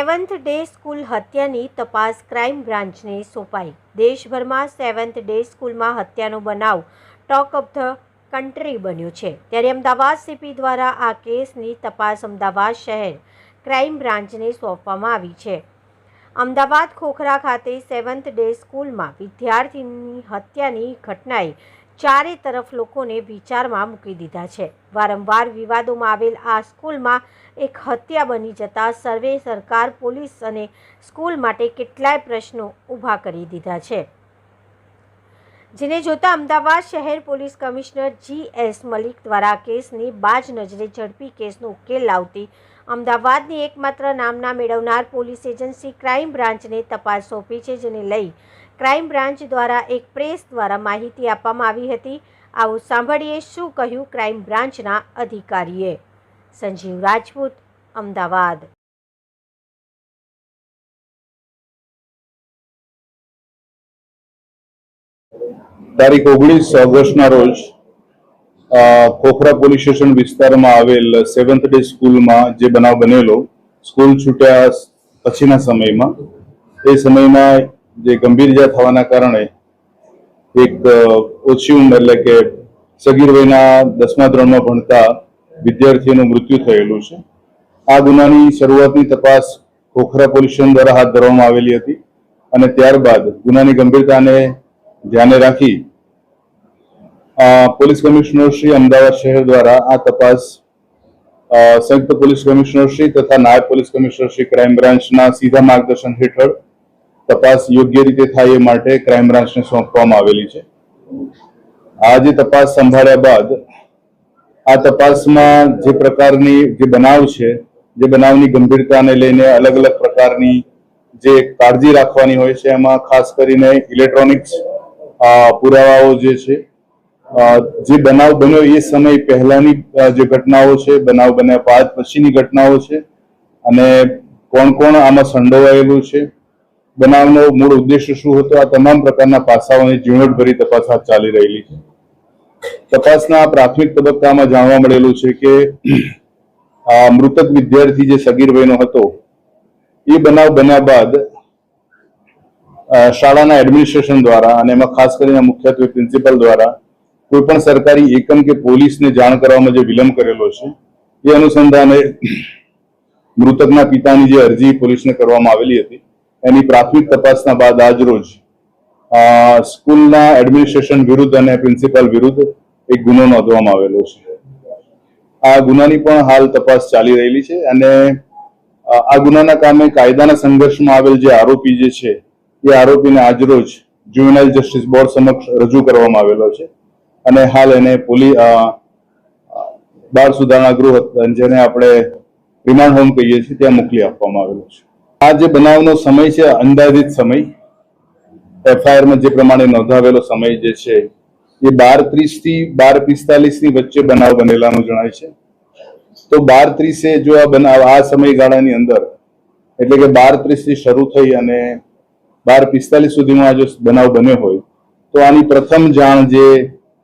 Seventh day school હત્યાની તપાસ crime બ્રાન્ચને સોંપાઈ. દેશભરમાં seventh day સ્કૂલમાં હત્યાનો બનાવ ટોક ઓફ ધ કન્ટ્રી બન્યો છે. ત્યારે અમદાવાદ સીપી દ્વારા આ કેસની તપાસ અમદાવાદ શહેર ક્રાઇમ બ્રાન્ચને સોંપવામાં આવી છે. અમદાવાદ ખોખરા ખાતે સેવન્થ ડે સ્કૂલમાં વિદ્યાર્થીની હત્યાની ઘટનાએ ચારે તરફ લોકોને વિચારમાં મૂકી દીધા છે. વારંવાર વિવાદોમાં આવેલ આ સ્કૂલમાં એક હત્યા બની જતા સર્વે સરકાર, પોલીસ અને સ્કૂલ માટે કેટલાય પ્રશ્નો ઊભા કરી દીધા છે. જેને જોતા અમદાવાદ શહેર police commissioner G S Malik દ્વારા કેસની બાજ નજરે ઝડપી કેસનો ઉકેલ લાવતી અમદાવાદની એકમાત્ર નામના મેળવનાર પોલીસ એજન્સી ક્રાઇમ બ્રાન્ચને તપાસ સોંપી છે, જેને લઈ ક્રાઇમ બ્રાન્ચ દ્વારા એક પ્રેસ દ્વારા માહિતી આપવામાં આવી હતી. આવું સાંભળીએ શું કહ્યું ક્રાઇમ બ્રાન્ચના અધિકારીએ. સંજીવ રાજપૂત, અમદાવાદ. તારીખ ઓગણીસ ઓગસ્ટના રોજ ખોખરા પોલીસ સ્ટેશન વિસ્તારમાં આવેલ સેવન્થ ડે સ્કૂલમાં જે બનાવ બનેલો, સ્કૂલ છૂટ્યા પછીના સમયમાં, એ સમયમાં જે ગંભીર ઇજા થવાના કારણે એક ઓછી ઉંમર એટલે કે સગીર વયના દસમા ધોરણમાં ભણતા વિદ્યાર્થીનું મૃત્યુ થયેલું છે. આ ગુનાની શરૂઆતની તપાસ ખોખરા પોલીસ સ્ટેશન દ્વારા હાથ ધરવામાં આવેલી હતી અને ત્યારબાદ ગુનાની ગંભીરતાને ધ્યાને રાખી પોલીસ કમિશનર શ્રી અમદાવાદ શહેર દ્વારા આ તપાસ સંયુક્ત પોલીસ કમિશનર શ્રી તથા નાયબ પોલીસ કમિશનર શ્રી ક્રાઇમ બ્રાન્ચના સીધા માર્ગદર્શન હેઠળ તપાસ યોગ્ય રીતે થાય એ માટે ક્રાઇમ બ્રાન્ચને સોંપવામાં આવેલી છે. આ જે તપાસ સંભાળ્યા બાદ આ તપાસમાં જે પ્રકારની જે બનાવ છે, જે બનાવની ગંભીરતાને લઈને અલગ અલગ પ્રકારની જે કાળજી રાખવાની હોય છે, એમાં ખાસ કરીને ઇલેક્ટ્રોનિક્સ પુરાવાઓ જે છે જે બનાવ બન્યો એ સમય પહેલાની જે ઘટનાઓ છે, બનાવ બન્યા બાદ પછીની ઘટનાઓ છે અને કોણ કોણ આમાં સંડોવાયેલું છે બનાવનો મૂળ ઉદ્દેશ્ય શું હતો? આ તમામ પ્રકારના પાસાઓની ઝીણવટભરી તપાસ હાથ ચાલી રહેલી છે. તપાસના પ્રાથમિક તબક્કામાં જાણવા મળેલું છે કે આ મૃતક વિદ્યાર્થી જે સગીર વયનો હતો, એ બનાવ બન્યા બાદ શાળાના એડમિનિસ્ટ્રેશન દ્વારા અને એમાં ખાસ કરીને મુખ્યત્વે પ્રિન્સિપલ દ્વારા કોઈ પણ સરકારી એકમ કે પોલીસને જાણ કરવામાં જે વિલંબ કરેલો છે, એ અનુસંધાને મૃતકના પિતાની જે અરજી પોલીસને કરવામાં આવેલી હતી. એની પ્રાથમિક તપાસના બાદ આજ રોજ સ્કૂલના એડમિનિસ્ટ્રેશન વિરુદ્ધ અને પ્રિન્સિપાલ વિરુદ્ધ એક ગુનો નોંધવામાં આવેલો છે. આ ગુનાની પણ હાલ તપાસ ચાલી રહેલી છે અને આ ગુનાના કામે કાયદાના સંઘર્ષમાં આવેલ જે આરોપી જે છે, એ આરોપીને આજરોજ જ્યુવેનાઇલ જસ્ટિસ બોર્ડ સમક્ષ રજૂ કરવામાં આવેલો છે અને હાલ એને પોલીસ બાળ સુધારણા ગૃહ, જેને આપણે રિમાન્ડ હોમ કહીએ છીએ, ત્યાં મોકલી આપવામાં આવેલો છે. આ જે બનાવનો સમય છે, અંદાજિત સમય, એફઆઈઆરમાં જે પ્રમાણે નોંધાવેલો સમય જે છે, એ બાર ત્રીસથી બાર પિસ્તાલીસની વચ્ચે બનાવ બનેલાનું જણાય છે. તો બાર ત્રીસે જો આ બનાવ આ સમયગાળાની અંદર, એટલે કે બાર ત્રીસથી શરૂ થઈ અને બાર પિસ્તાલીસ સુધીમાં જો બનાવ બન્યો હોય, તો આની પ્રથમ જાણ જે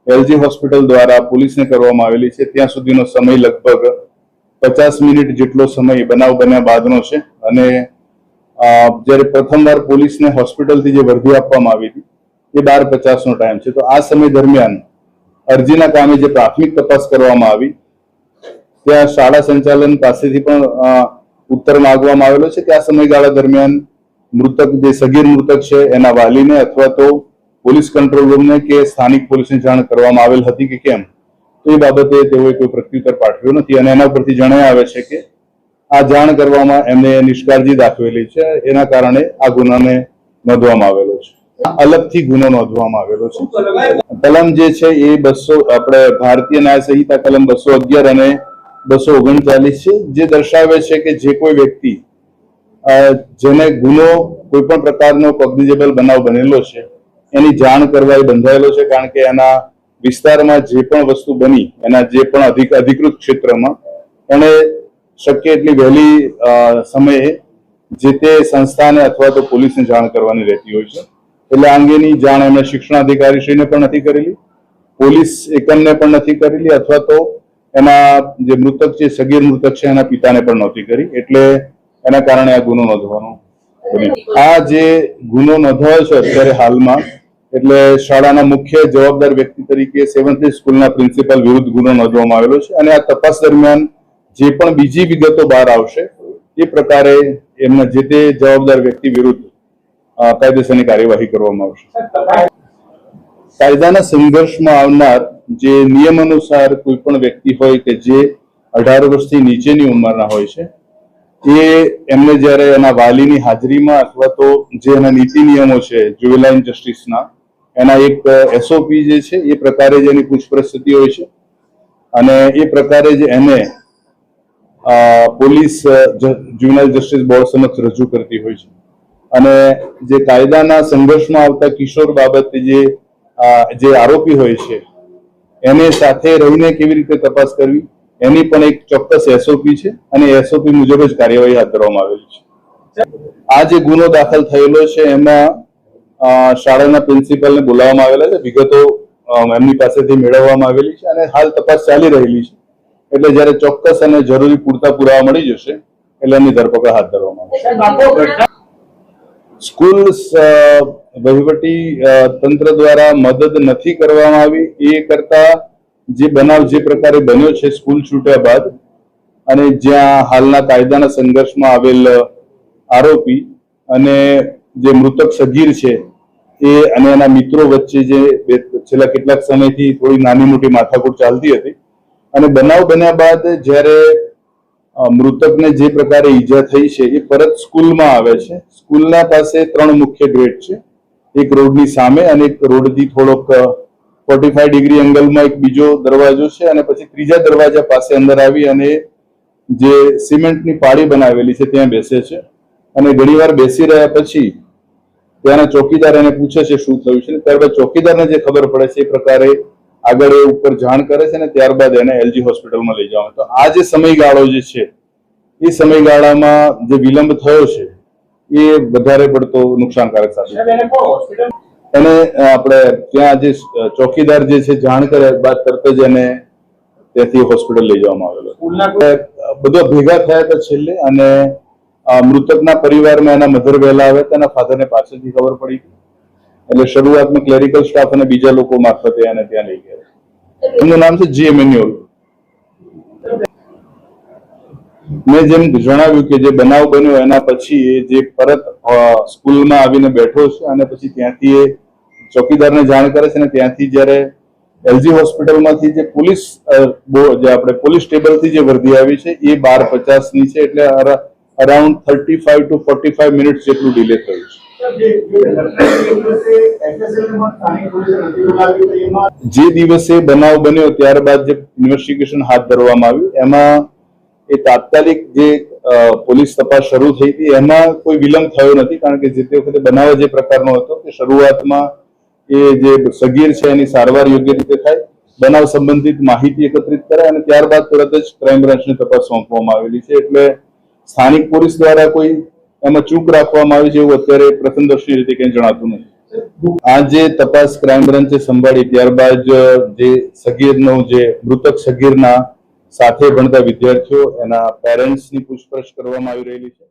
એલજી હોસ્પિટલ દ્વારા પોલીસને કરવામાં આવેલી છે, ત્યાં સુધીનો સમય લગભગ પચાસ મિનિટ જેટલો સમય બનાવ બન્યા બાદનો છે અને જ્યારે પ્રથમવાર પોલીસને હોસ્પિટલથી જે વર્ધી આપવામાં આવી હતી, એ બાર પચાસનો ટાઈમ છે. તો આ સમય દરમિયાન અરજીના કામે જે પ્રાથમિક તપાસ કરવામાં આવી, ત્યાં શાળા સંચાલન પાસેથી પણ ઉત્તર માંગવામાં આવેલો છે કે આ સમયગાળા દરમિયાન મૃતક, જે સગીર મૃતક છે, એના વાલીને અથવા તો પોલીસ કંટ્રોલ રૂમને કે સ્થાનિક પોલીસને જાણ કરવામાં આવેલ હતી કે કેમ, તો એ બાબતે તેઓએ કોઈ પ્રત્યુત્તર પાઠવ્યો નથી. અને એના પરથી જણાય આવે છે કે આ જાણ કરવામાં એમને નિષ્કાળજી દાખવેલી છે. એના કારણે આ ગુનાને નોંધવામાં આવેલો છે. અલગથી ગુનો નોંધવામાં આવેલો છે. કલમ જે છે એ બસો, આપણે ભારતીય ન્યાય સંહિતા કલમ બસો અગિયાર અને બસો ઓગણચાલીસ છે, જે દર્શાવે છે કે જે કોઈ વ્યક્તિ જેને ગુનો કોઈ પણ પ્રકારનો કોગ્નિઝેબલ બનાવ બનેલો છે, એની જાણ કરવા એ બંધાયેલો છે, કારણ કે એના વિસ્તારમાં જે પણ વસ્તુ બની, એના જે પણ અધિક અધિકૃત ક્ષેત્રમાં એને શક્ય એટલી વહેલી સમયે જે તે સંસ્થાને અથવા તો પોલીસને જાણ કરવાની રહેતી હોય છે. એટલે આ અંગેની જાણ એમણે શિક્ષણાધિકારીશ્રીને પણ નથી કરેલી, પોલીસ એકમને પણ નથી કરેલી, અથવા તો એના જે મૃતક છે, સગીર મૃતક છે, એના પિતાને પણ નહોતી કરી. એટલે એના કારણે આ ગુનો નોંધવાનો આ જે ગુનો નોંધાયો છે અત્યારે હાલમાં, એટલે શાળાના મુખ્ય જવાબદાર વ્યક્તિ તરીકે સેવન્થ સ્કૂલના પ્રિન્સિપાલ વિરુદ્ધ ગુનો નોંધવામાં આવેલો છે અને આ તપાસ દરમિયાન જે પણ બીજી વિગતો બહાર આવશે, એ પ્રકારે એમના જે તે જવાબદાર વ્યક્તિ વિરુદ્ધ કાયદેસરની કાર્યવાહી કરવામાં આવશે. કાયદાના સંઘર્ષમાં આવનાર જે નિયમ અનુસાર કોઈ પણ વ્યક્તિ હોય કે જે અઢાર વર્ષથી નીચેની ઉંમરના હોય છે, એ એમને જ્યારે એના વાલીની હાજરીમાં અથવા તો જે એના નીતિ નિયમો છે જ્યુવેલાઇન જસ્ટિસના એના એક એસઓપી જે છે, એ પ્રકારે જ એની પૂછપરછ થતી હોય છે. અને એ પ્રકારે જ એને પોલીસ જ્યુનલ જસ્ટિસ બોર્ડ સમક્ષ રજૂ કરતી હોય છે. અને જે કાયદાના સંઘર્ષમાં આવતા કિશોર બાબતે જે જે આરોપી હોય છે, એને સાથે રહીને કેવી રીતે તપાસ કરવી? એની પણ એક ચોક્કસ એસઓપી છે અને એસઓપી મુજબ જ કાર્યવાહી હાથ ધરવામાં આવેલી છે. આ જે ગુનો દાખલ થયેલો છે, એમાં શાળાના પ્રિન્સિપલને બોલાવવામાં આવેલા છે. વિગતો એમની પાસેથી મેળવવામાં આવેલી છે અને હાલ તપાસ ચાલી રહેલી છે. એટલે જ્યારે ચોક્કસ અને જરૂરી પૂરતા પુરાવા મળી જશે એટલે એની ધરપકડ હાથ ધરવામાં આવશે. સ્કૂલ વહીવટી તંત્ર દ્વારા મદદ નથી કરવામાં આવી. એ કરતા જે બનાવ જે પ્રકારે બન્યો છે સ્કૂલ છૂટ્યા બાદ અને જ્યાં હાલના કાયદાના સંઘર્ષમાં આવેલ આરોપી અને જે મૃતક સગીર છે એ અને એના મિત્રો વચ્ચે જે છેલ્લા કેટલાક સમયથી થોડી નાની મોટી માથાકૂટ ચાલતી હતી અને બનાવ બન્યા બાદ જ્યારે મૃતકને જે પ્રકારે ઈજા થઈ છે એ પરત સ્કૂલમાં આવે છે. સ્કૂલના પાસે ત્રણ મુખ્ય ગેટ છે. એક રોડની સામે અને એક રોડથી થોડોક ફોર્ટી ફાઈવ ડિગ્રી એંગલમાં એક બીજો દરવાજો છે અને પછી ત્રીજા દરવાજા પાસે અંદર આવી અને જે સિમેન્ટની પાળી બનાવેલી છે ત્યાં બેસે છે. અને ઘણીવાર બેસી રહ્યા પછી ત્યાંના ચોકીદાર એને પૂછે છે શું થયું છે. ત્યારબાદ ચોકીદારને જે ખબર પડે છે એ પ્રકારે આગળ એ ઉપર જાણ કરે છે ને ત્યારબાદ એને એલજી હોસ્પિટલમાં લઈ જવાનું. તો આ જે સમયગાળો જે છે એ સમયગાળામાં જે વિલંબ થયો છે એ વધારે પડતો નુકસાનકારક સાબિત થયો. એને કોણ હોસ્પિટલ? એને અ, આપણે ત્યાં જે ચોકીદાર જે છે જાણ કરે બાદ તરત જ એને ત્યાંથી હોસ્પિટલ લઈ જવામાં આવેલો. બધા ભેગા થયા હતા છેલ્લે અને મૃતકના પરિવારમાં એના મધર વહેલા આવ્યા હતા એના ફાધરને પાછળથી ખબર પડી. એટલે શરૂઆતમાં ક્લેરિકલ સ્ટાફ અને બીજા લોકો મારફતે એને ત્યાં લઈ ગયા. એમનું નામ છે જી એમેન્યુઅલ મેં જેમ જણાવ્યું કે જે બનાવ બન્યો એના પછી એ જે પરત સ્કૂલમાં આવીને બેઠો છે અને પછી ત્યાંથી એ ચોકીદારને જાણ કરે છે અને ત્યાંથી જ્યારે એલજી હોસ્પિટલમાંથી જે પોલીસ જે આપણે પોલીસ ટેબલથી જે વર્દી આવી છે એ બાર પચાસની છે એટલે around thirty five to forty five minute જેટલું ડિલે થયું છે. જે દિવસે બનાવ બન્યો ત્યારબાદ જે ઇન્વેસ્ટિગેશન હાથ ધરવામાં આવ્યું, એમાં એ તાત્કાલિક જે પોલીસ તપાસ શરૂ થઈ હતી, એમાં કોઈ વિલંબ થયો નથી, કારણ કે જે તે વખતે બનાવ જે પ્રકારનો હતો કે શરૂઆતમાં એ જે સગીર છે એની સારવાર યોગ્ય રીતે થાય, બનાવ સંબંધિત માહિતી એકત્રિત કરાય અને ત્યારબાદ તરત જ ક્રાઇમ બ્રાન્ચને તપાસ સોંપવામાં આવેલી છે. એટલે સ્થાનિક પોલીસ દ્વારા કોઈ એમાં ચૂક રાખવામાં આવી છે એવું અત્યારે પ્રથમદર્શી રીતે કંઈ જણાતું નથી. આ જે તપાસ ક્રાઇમ બ્રાન્ચે સંભાળી ત્યારબાદ જે સગીરનો જે મૃતક સગીરના સાથે ભણતા વિદ્યાર્થીઓ એના પેરેન્ટ્સની પૂછપરછ કરવામાં આવી રહેલી છે.